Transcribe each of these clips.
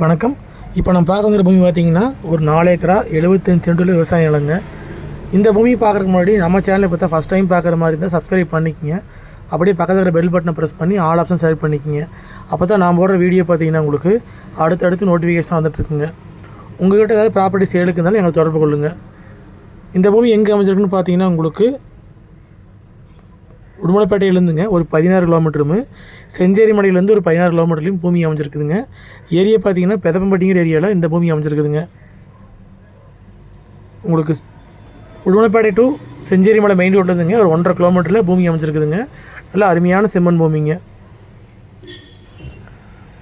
வணக்கம். இப்போ நம்ம பார்க்க பூமி பார்த்தீங்கன்னா ஒரு நாலு ஏக்கரா எழுபத்தஞ்சு சென்டில் விவசாய நிலங்க. இந்த பூமி பார்க்குறதுக்கு முன்னாடி நம்ம சேனலை பார்த்தா ஃபஸ்ட் டைம் பார்க்குற மாதிரி இருந்தால் சப்ஸ்கிரைப் பண்ணிக்கோங்க. அப்படியே பக்கத்தில் இருக்கிற பெல் பட்டனை ப்ரெஸ் பண்ணி ஆல் ஆப்ஷன் செலக்ட் பண்ணிக்கோங்க. அப்போ தான் நான் போடுற வீடியோ பார்த்தீங்கன்னா உங்களுக்கு அடுத்தடுத்து நோட்டிஃபிகேஷன் வந்துட்டுருக்குங்க. உங்கள்கிட்ட ஏதாவது ப்ராப்பர்ட்டி சேலுக்கு இருந்தாலும் எங்களை தொடர்பு கொள்ளுங்கள் இந்த பூமி எங்கே அமைஞ்சிருக்குன்னு பார்த்தீங்கன்னா உங்களுக்கு உடுமலைப்பேட்டையிலேருந்துங்க ஒரு பதினாறு கிலோமீட்டருமே செஞ்சேரி மலையிலேருந்து ஒரு பதினாறு கிலோமீட்டர்லையும் பூமி அமைஞ்சிருக்குதுங்க. ஏரியா பார்த்தீங்கன்னா பெதப்பம்பட்டிங்கிற ஏரியாவில் இந்த பூமி அமைஞ்சிருக்குதுங்க. உங்களுக்கு உடுமலைப்பேட்டை டு செஞ்சேரி மலை மெயின் ரோட்லேருந்துங்க ஒரு ஒன்றரை கிலோமீட்டரில் பூமி அமைஞ்சிருக்குதுங்க. நல்லா அருமையான செம்மண் பூமிங்க.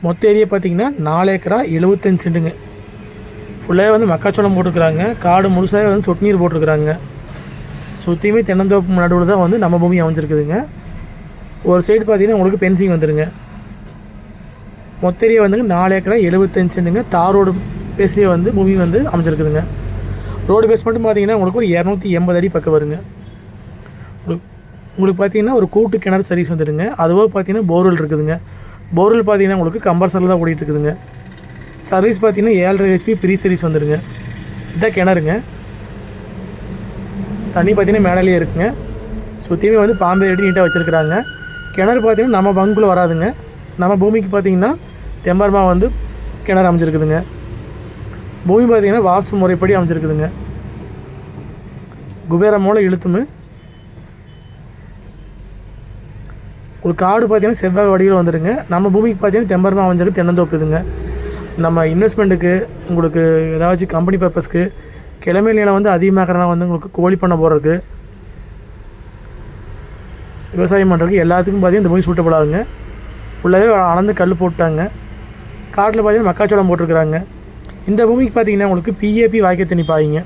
மொத்த ஏரியா பார்த்தீங்கன்னா நாலு ஏக்கரா எழுபத்தஞ்சு சென்ட்டுங்க ஃபுல்லாக வந்து மக்காச்சோளம் போட்டிருக்கிறாங்க. காடு முழுசாக வந்து சொட்டு நீர் போட்டிருக்கிறாங்க. சுற்றியுமே தென்னந்தோப்பு நடுவில் தான் வந்து நம்ம பூமி அமைஞ்சிருக்குதுங்க. ஒரு சைடு பார்த்தீங்கன்னா உங்களுக்கு பென்சிங் வந்துடுங்க மொத்தரியே வந்துங்க நாலு ஏக்கரா எழுபத்தஞ்சு தார் ரோடு பேஸ்லேயே வந்து பூமி வந்து அமைஞ்சிருக்குதுங்க. ரோடு பேஸ் மட்டும் பார்த்தீங்கன்னா உங்களுக்கு ஒரு இரநூத்தி எண்பது அடி பக்கம் வருங்க. உங்களுக்கு உங்களுக்கு பார்த்தீங்கன்னா ஒரு கூட்டு கிணறு சர்வீஸ் வந்துடுங்க அதுவாக பார்த்தீங்கன்னா போர்வெல் இருக்குதுங்க. போர்வெல் பார்த்தீங்கன்னா உங்களுக்கு கம்பல்சரில் தான் ஓடிட்டு இருக்குதுங்க. சர்வீஸ் பார்த்தீங்கன்னா ஏழரை ஹெச்பி ப்ரீ சர்வீஸ் வந்துடுங்க இதான் கிணறுங்க. தண்ணி பார்த்தீங்கன்னா மேலேயே இருக்குங்க. சுற்றியுமே வந்து பாம்பே ரெடி நீட்டாக வச்சுருக்குறாங்க. கிணறு பார்த்திங்கன்னா நம்ம பங்குக்குள்ளே வராதுங்க. நம்ம பூமிக்கு பார்த்தீங்கன்னா தெம்பர்மா வந்து கிணறு அமைஞ்சிருக்குதுங்க. பூமி பார்த்திங்கன்னா வாஸ்து முறைப்படி அமைஞ்சிருக்குதுங்க. குபேர மூளை இழுத்துமு ஒரு காடு பார்த்தீங்கன்னா செவ்வாய் வடிவில் வந்துடுங்க நம்ம பூமிக்கு பார்த்தீங்கன்னா தெம்பரமாக அமைஞ்சிருக்கு தென்னந்தோப்புதுங்க. நம்ம இன்வெஸ்ட்மெண்ட்டுக்கு உங்களுக்கு ஏதாச்சும் கம்பெனி பர்பஸ்க்கு கிழமை நிலம் வந்து அதிகமாகறனால வந்து உங்களுக்கு கோழி பண்ண போடுறதுக்கு விவசாயம் பண்ணுறதுக்கு எல்லாத்துக்கும் பார்த்தீங்கன்னா இந்த பூமி சூட்டபிள் ஆகுங்க ஃபுல்லாகவே அளந்து கல் போட்டாங்க. காட்டில் பார்த்தீங்கன்னா மக்காச்சோளம் போட்டிருக்கிறாங்க. இந்த பூமிக்கு பார்த்தீங்கன்னா உங்களுக்கு பிஏபி வாய்க்க தண்ணி பாயிங்க.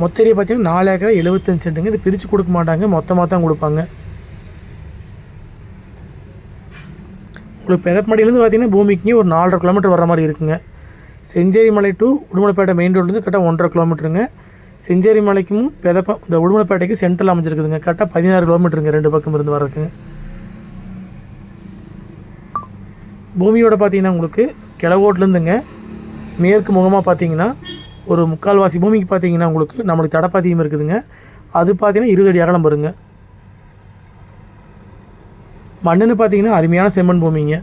மொத்த ஏரியா பார்த்தீங்கன்னா நாலு ஏக்கரை எழுபத்தஞ்சு சென்ட்டுங்க. இது பிரித்து கொடுக்க மாட்டாங்க. மொத்தமாக தான் கொடுப்பாங்க. உங்களுக்கு பெதப்பமடியிலேருந்து பார்த்தீங்கன்னா பூமிக்குங்க ஒரு நாலரை கிலோமீட்டர் வர மாதிரி இருக்குங்க. செஞ்சேரி மலை டு உடுமலைப்பேட்டை மெயின் ரோட்லேருந்து கரெக்டாக ஒன்றரை கிலோமீட்டருங்க செஞ்சேரி மலைக்கும் பெதப்ப இந்த உடுமலைப்பேட்டைக்கு சென்ட்ரல் அமைஞ்சிருக்குதுங்க. கரெக்டாக பதினாறு கிலோமீட்டருங்க ரெண்டு பக்கம் இருந்து வர்றதுக்குங்க பூமியோட பார்த்தீங்கன்னா உங்களுக்கு கிழவோட்லேருந்துங்க மேற்கு முகமாக பார்த்தீங்கன்னா ஒரு முக்கால்வாசி பூமிக்கு பார்த்தீங்கன்னா உங்களுக்கு நம்மளுக்கு தடப்பாத்தியம் இருக்குதுங்க. அது பார்த்தீங்கன்னா இருபது அடி அகலம் வருங்க. மண்ணுன்னு பார்த்தீங்கன்னா அருமையான செம்மண் பூமிங்க.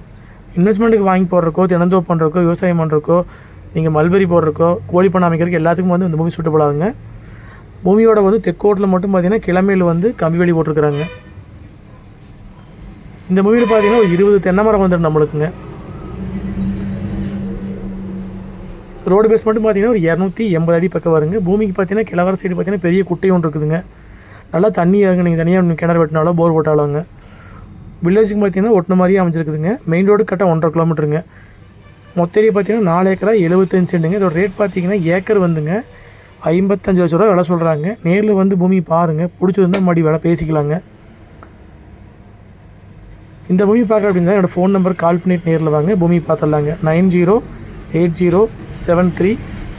இன்வெஸ்ட்மெண்ட்டுக்கு வாங்கி போடுறக்கோ தினந்தோப்பு பண்ணுறக்கோ விவசாயம் பண்ணுறக்கோ நீங்கள் மல்பெரி போடுறக்கோ கோழி பண்ண அமைக்கிறதுக்கு எல்லாத்துக்கும் வந்து இந்த பூமி சூட்டபிள் ஆகுங்க. பூமியோட வந்து தெக்கோட்டில் மட்டும் பார்த்தீங்கன்னா கிழமையில் வந்து கம்பி வேலி போட்டிருக்கிறாங்க. இந்த பூமியில் பார்த்தீங்கன்னா ஒரு இருபது தென்னை மரம் வந்துடும் நம்மளுக்குங்க. ரோடு பேஸ் மட்டும் பார்த்தீங்கன்னா ஒரு இரநூத்தி எண்பது அடி பக்கம் வருங்க. பூமிக்கு பார்த்தீங்கன்னா கிழவர சைடு பார்த்தீங்கன்னா பெரிய குட்டை ஒன்று இருக்குதுங்க. நல்லா தண்ணி ஆகுங்க. நீங்கள் தனியாக கிணறு வெட்டினாலோ போர் போட்டாலோங்க. வில்லேஜுக்கு பார்த்தீங்கன்னா ஒட்டின மாதிரியே அமைஞ்சிருக்குதுங்க. மெயின் ரோடு கரெக்டாக ஒன்றரை கிலோமீட்டருங்க மொத்தடி பார்த்திங்கன்னா பார்த்தீங்கன்னா நாலு ஏக்கரா எழுபத்தஞ்சு சென்ட்டுங்க. இதோட ரேட் பார்த்தீங்கன்னா ஏக்கர் வந்துங்க. ஐம்பத்தஞ்சு லட்ச ரூபா விலை சொல்கிறாங்க நேரில் வந்து பூமி பாருங்கள் பிடிச்சிருந்தால் மறுபடி விலை பேசிக்கலாங்க. இந்த பூமி பார்க்குற அப்படின்னா என்னோடய ஃபோன் நம்பர் கால் பண்ணிட்டு நேரில் வாங்க. பூமி பார்த்துடலாங்க. Nine zero eight zero seven three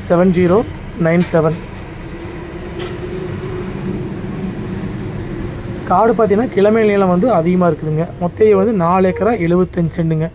seven zero nine seven. காடு பார்த்தீங்கன்னா கிழமை நிலம் வந்து அதிகமாக இருக்குதுங்க. மொத்தையை வந்து நாலு ஏக்கரா எழுபத்தஞ்சு சென்டுங்க